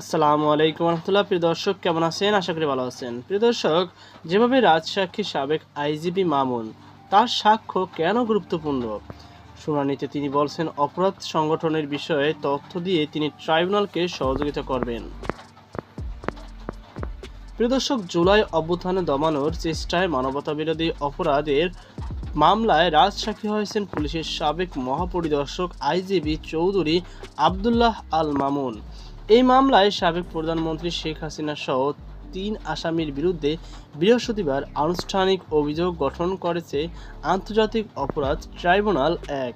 আসসালামু আলাইকুম রহমতুল্লাহ। প্রিয় দর্শক, কেমন আছেন? আশা করি ভালো আছেন। প্রিয় দর্শক, যেভাবে রাজসাক্ষী সাবেক আইজিপি মামুন, তার সাক্ষ্য কেন গুরুত্বপূর্ণ? শুনানিতে তিনি বলছেন, অপরাধ সংগঠনের বিষয়ে তথ্য দিয়ে তিনি ট্রাইব্যুনালকে সহযোগিতা করবেন। প্রিয় দর্শক, জুলাই অভ্যুত্থানে দমানোর চেষ্টায় মানবতাবিরোধী অপরাধের মামলায় রাজসাক্ষী হয়েছেন পুলিশের সাবেক মহাপরিদর্শক আইজিবি চৌধুরী আবদুল্লাহ আল মামুন। এই মামলায় সাবেক প্রধানমন্ত্রী শেখ হাসিনা সহ তিন আসামির বিরুদ্ধে বৃহস্পতিবার আনুষ্ঠানিক অভিযোগ গঠন করেছে আন্তর্জাতিক অপরাধ ট্রাইব্যুনাল এক।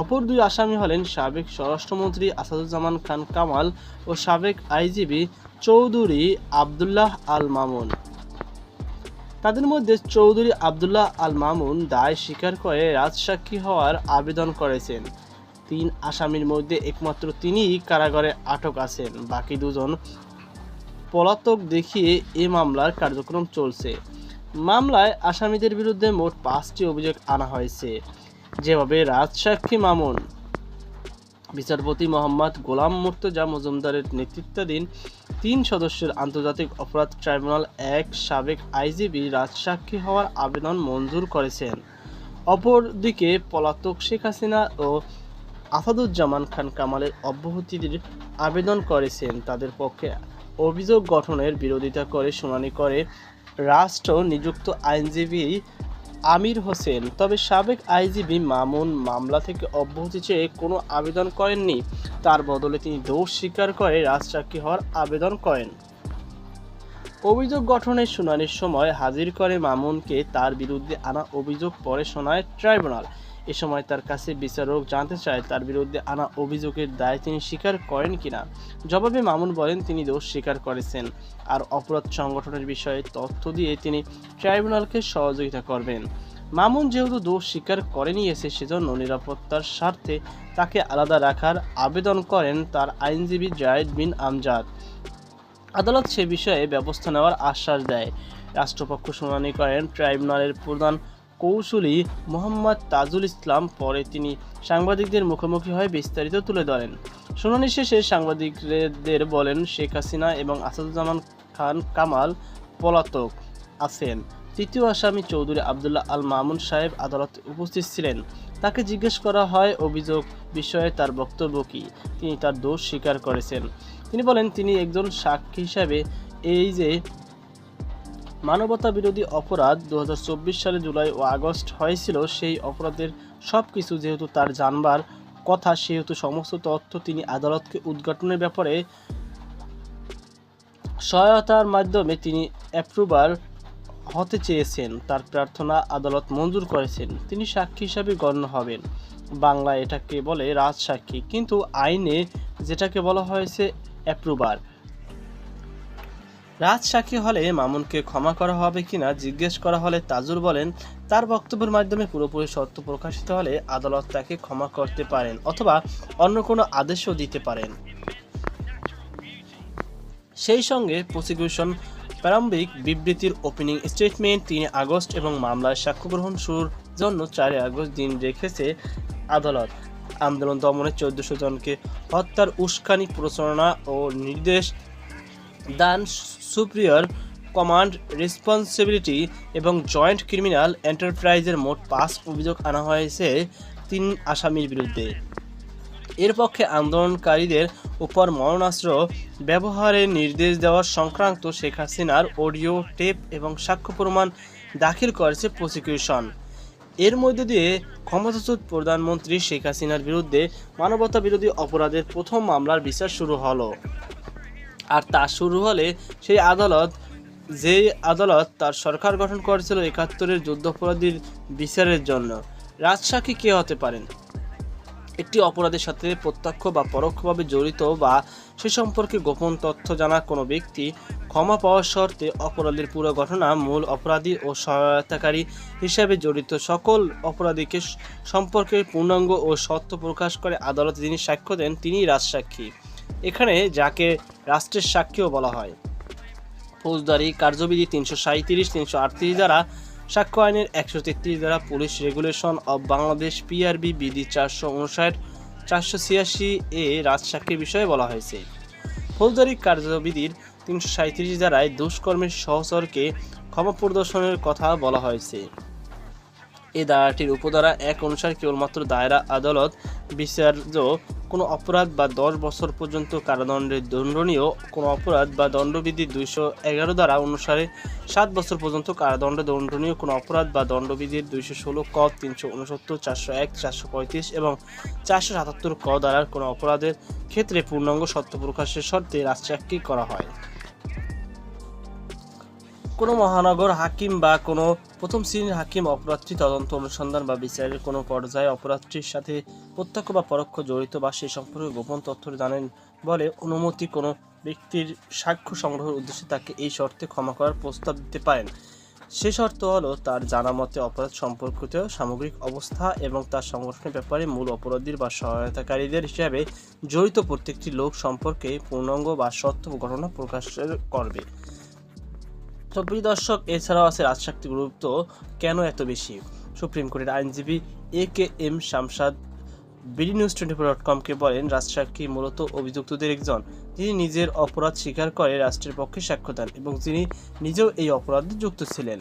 অপর দুই আসামি হলেন সাবেক স্বরাষ্ট্রমন্ত্রী আসাদুজ্জামান খান কামাল ও সাবেক আইজিবি চৌধুরী আবদুল্লাহ আল মামুন। তাদের মধ্যে চৌধুরী আবদুল্লাহ আল মামুন দায় স্বীকার করে রাজসাক্ষী হওয়ার আবেদন করেছেন। তিন আসামির মধ্যে একমাত্র তিনিই কারাগারে আটক আছেন। বাকি দুজন পলাতক দেখিয়ে এ মামলার কার্যক্রম চলছে। মামলায় আসামিদের বিরুদ্ধে মোট পাঁচটি অভিযোগ আনা হয়েছে। যেভাবে রাজসাক্ষী মামুন, বিচারপতি মোহাম্মদ গোলাম মুর্তজা মজুমদারের নেতৃত্বাধীন তিন সদস্যের আন্তর্জাতিক অপরাধ ট্রাইব্যুনাল এক সাবেক আইজিবি রাজসাক্ষী হওয়ার আবেদন মঞ্জুর করেছেন। অপরদিকে পলাতক শেখ হাসিনা ও আসাদুজ্জামান খান কামালের অব্যাহতির আবেদন করেছেন তাদের পক্ষে অভিযোগ গঠনের বিরোধিতা করে শুনানি করে রাষ্ট্র নিযুক্ত আইনজীবী আমির হোসেন। তবে সাবেক আইজিবি মামুন মামলা থেকে অব্যাহতি চেয়ে কোনো আবেদন করেননি। তার বদলে তিনি দোষ স্বীকার করে রাজসাক্ষী হওয়ার আবেদন করেন। অভিযোগ গঠনের শুনানির সময় হাজির করে মামুনকে তার বিরুদ্ধে আনা অভিযোগ পরে শোনায় ট্রাইব্যুনাল। এ সময় তার কাছে বিচারক জানতে চায়, তার বিরুদ্ধে আনা অভিযোগের দায় তিনি স্বীকার করেন কিনা? জবাবে মামুন বলেন, তিনি দোষ স্বীকার করেছেন। আর অপরাধ সংগঠনের বিষয়ে তথ্য দিয়ে তিনি ট্রাইব্যুনালকে সহযোগিতা করবেন। মামুন যেহেতু দোষ স্বীকার করে নিয়েছে সেজন্য নিরাপত্তার স্বার্থে তাকে আলাদা রাখার আবেদন করেন তার আইনজীবী জায়েদ বিন আমজাদ। আদালত সে বিষয়ে ব্যবস্থা নেওয়ার আশ্বাস দেয়। রাষ্ট্রপক্ষ শুনানি করেন ট্রাইব্যুনালের প্রধান কৌশলী মোহাম্মদ তাজুল ইসলাম পরে তিনি সাংবাদিকদের মুখোমুখি হয়ে বিস্তারিত তুলে ধরেন। শুনানি শেষে সাংবাদিকদের বলেন, শেখ হাসিনা এবং আসাদুজ্জামান খান কামাল পলাতক আছেন। তৃতীয় আসামি চৌধুরী আবদুল্লাহ আল মামুন সাহেব আদালতে উপস্থিত ছিলেন। তাকে জিজ্ঞেস করা হয়, অভিযোগ বিষয়ে তার বক্তব্য কী? তিনি তার দোষ স্বীকার করেছেন। তিনি বলেন, তিনি একজন সাক্ষী হিসাবে এই যে মানবতা বিরোধী অপরাধ দু হাজার চব্বিশ সালে জুলাই ও আগস্ট হয়েছিল, সেই অপরাধের সব কিছু যেহেতু তার জানবার কথা, সেহেতু সমস্ত তথ্য তিনি আদালতকে উদ্ঘাটনের ব্যাপারে সহায়তার মাধ্যমে তিনি অ্যাপ্রুভার হতে চেয়েছেন। তার প্রার্থনা আদালত মঞ্জুর করেছেন। তিনি সাক্ষী হিসাবে গণ্য হবেন। বাংলা এটাকে বলে রাজসাক্ষী। কিন্তু আইনে যেটাকে বলা হয়েছে অ্যাপ্রুভার রাজসাক্ষী হলে মামুনকে ক্ষমা করা হবে কিনা জিজ্ঞেস করা হলে তাজুর বলেন, তার বক্তব্যের মাধ্যমে পুরোপুরি সত্য প্রকাশিত হলে আদালত তাকে ক্ষমা করতে পারেন অথবা অন্য কোনো আদেশও দিতে পারেন। সেই সঙ্গে প্রসিকিউশন প্রারম্ভিক বিবৃতির ওপেনিং স্টেটমেন্ট তিন আগস্ট এবং মামলার সাক্ষ্য গ্রহণ শুরুর জন্য চারই আগস্ট দিন রেখেছে আদালত। আন্দোলন দমনে চোদ্দশো জনকে হত্যার উস্কানি, প্রচারণা ও নির্দেশ দান সুপ্রিয়র কমান্ড রেসপন্সিবিলিটি এবং জয়েন্ট ক্রিমিনাল এন্টারপ্রাইজের মোট পাঁচ অভিযোগ আনা হয়েছে তিন আসামির বিরুদ্ধে। এর পক্ষে আন্দোলনকারীদের উপর মরণাস্ত্র ব্যবহারের নির্দেশ দেওয়ার সংক্রান্ত শেখ হাসিনার অডিও, টেপ এবং সাক্ষ্য প্রমাণ দাখিল করেছে প্রসিকিউশন। এর মধ্যে দিয়ে ক্ষমতাচ্যুত প্রধানমন্ত্রী শেখ হাসিনার বিরুদ্ধে মানবতা বিরোধী অপরাধের প্রথম মামলার বিচার শুরু হলো। আর তা শুরু হলে সেই আদালত যে আদালত তার সরকার গঠন করেছিল একাত্তরের যুদ্ধাপরাধীর বিচারের জন্য। রাজসাক্ষী কে হতে পারেন? একটি অপরাধের সাথে প্রত্যক্ষ বা পরোক্ষভাবে জড়িত বা সে সম্পর্কে গোপন তথ্য জানা কোনো ব্যক্তি ক্ষমা পাওয়ার শর্তে অপরাধের পুরো ঘটনা মূল অপরাধী ও সহায়তাকারী হিসাবে জড়িত। সকল অপরাধীকে সম্পর্কে পূর্ণাঙ্গ ও সত্য প্রকাশ করে আদালতে যিনি সাক্ষ্য দেন তিনি রাজসাক্ষী। এখানে যাকে রাষ্ট্রের সাক্ষীও বলা হয়। ফৌজদারি কার্যবিধি তিনশো সাঁত্রিশ তিনশো আটত্রিশ দ্বারা সাক্ষ্য আইনের একশো তেত্রিশ দ্বারা police regulation of Bangladesh PRB বিধি চারশো উনষাট, চারশো ছিয়াশি এ রাজসাক্ষীর বিষয়ে বলা হয়েছে। ফৌজদারি কার্যবিধির তিনশো সাঁত্রিশ ধারায় দুষ্কর্মের সহচরকে ক্ষমা প্রদর্শনের কথা বলা হয়েছে। এই ধারাটির উপধারা এক অনুসারে কেবলমাত্র দায়রা আদালত বিচার্য কোনো অপরাধ বা দশ বছর পর্যন্ত কারাদণ্ডে দণ্ডনীয় কোনো অপরাধ বা দণ্ডবিধি দুইশো এগারো দ্বারা অনুসারে সাত বছর পর্যন্ত কারাদণ্ডে দণ্ডনীয় কোনো অপরাধ বা দণ্ডবিধির দুইশো ষোলো ক, তিনশো উনসত্তর, চারশো এক, চারশো পঁয়ত্রিশ এবং চারশো সাতাত্তর ক দ্বারার কোনো অপরাধের ক্ষেত্রে পূর্ণাঙ্গ সত্য প্রকাশের শর্তে রাজচাকরি করা হয়। কোনো মহানগর হাকিম বা কোনো প্রথম শ্রেণির হাকিম অপরাধটি তদন্ত অনুসন্ধান বা বিচারের কোনো পর্যায়ে অপরাধটির সাথে প্রত্যক্ষ বা পরোক্ষ জড়িত বা সে সম্পর্কে গোপন তথ্য জানেন বলে অনুমতি কোনো ব্যক্তির সাক্ষ্য সংগ্রহের উদ্দেশ্যে তাকে এই শর্তে ক্ষমা করার প্রস্তাব দিতে পারেন। সে শর্ত হলো তার জানা মতে অপরাধ সম্পর্কিত সামগ্রিক অবস্থা এবং তার সংগঠনের ব্যাপারে মূল অপরাধীর বা সহায়তাকারীদের হিসাবে জড়িত প্রত্যেকটি লোক সম্পর্কে পূর্ণাঙ্গ বা সত্য ঘটনা প্রকাশ করবে। তো প্রিয় দর্শক, এছাড়াও আছে রাজশাক্তি গুরুত্ব কেন এত বেশি? সুপ্রিম কোর্টের আইনজীবী A K M Shamsad, BD news twenty four dot কমকে বলেন রাজসাক্ষী মূলত অভিযুক্তদের একজন। যিনি নিজের অপরাধ স্বীকার করে রাষ্ট্রের পক্ষে সাক্ষ্য দেন এবং যিনি নিজেও এই অপরাধে যুক্ত ছিলেন।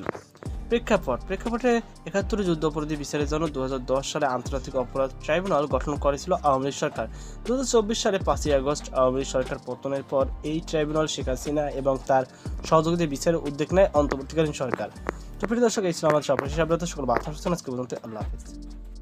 প্রেক্ষাপট, প্রেক্ষাপটে একাত্তরে যুদ্ধ অপরাধী বিচারের জন্য দু হাজার দশ সালে আন্তর্জাতিক অপরাধ ট্রাইব্যুনাল গঠন করেছিল আওয়ামী লীগ সরকার। দুহাজার চব্বিশ সালে পাঁচই আগস্ট আওয়ামী লীগ সরকার পতনের পর এই ট্রাইব্যুনাল শেখ হাসিনা এবং তার সহযোগীদের বিচারের উদ্যোগ নেয় অন্তর্বর্তীকালীন সরকার। তো প্রিয় দর্শক, এই ছিল আমাদের সর্বশেষ সকল বার্তা আজকে পর্যন্ত আল্লাহ হাফিজ।